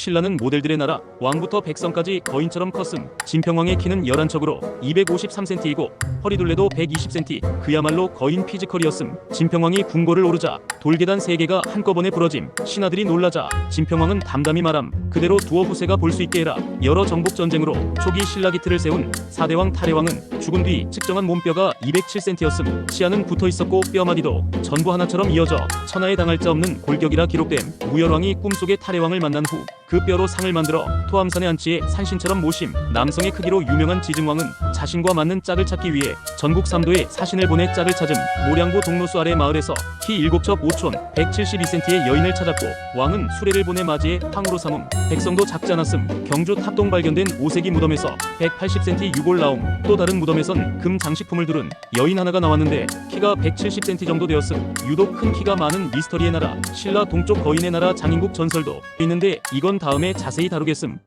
신라는 모델들의 나라 왕부터 백성까지 거인처럼 컸음. 진평왕의 키는 11척으로 253cm이고 허리둘레도 120cm 그야말로 거인 피지컬이었음. 진평왕이 궁궐을 오르자 돌계단 3개가 한꺼번에 부러짐. 신하들이 놀라자 진평왕은 담담히 말함. 그대로 두어 후세가 볼 수 있게 해라. 여러 정복 전쟁으로 초기 신라 기틀을 세운 사대왕 탈해왕은 죽은 뒤 측정한 몸뼈가 207cm였음. 치아는 붙어 있었고 뼈마디도 전부 하나처럼 이어져 천하에 당할 자 없는 골격이라 기록됨 무열왕이 꿈속에 탈해왕을 만난 후 그 뼈로 상을 만들어 토암산에 안치해 산신처럼 모심 남성의 크기로 유명한 지증왕은 자신과 맞는 짝을 찾기 위해 전국 삼도에 사신을 보내 짝을 찾음 모량보 동로수 아래 마을에서 키 7첩 5촌 172cm의 여인을 찾았고 왕은 수레를 보내 맞이해 탕으로 삼음 백성도 작지 않았음 경주 탑동 발견된 오세기 무덤에서 180cm 유골 나옴 또 다른 무덤에선 금 장식품을 두른 여인 하나가 나왔는데 키가 170cm 정도 되었음 유독 큰 키가 많은 미스터리의 나라 신라 동쪽 거인의 나라 장인국 전설도 있는데 이건 다음에 자세히 다루겠음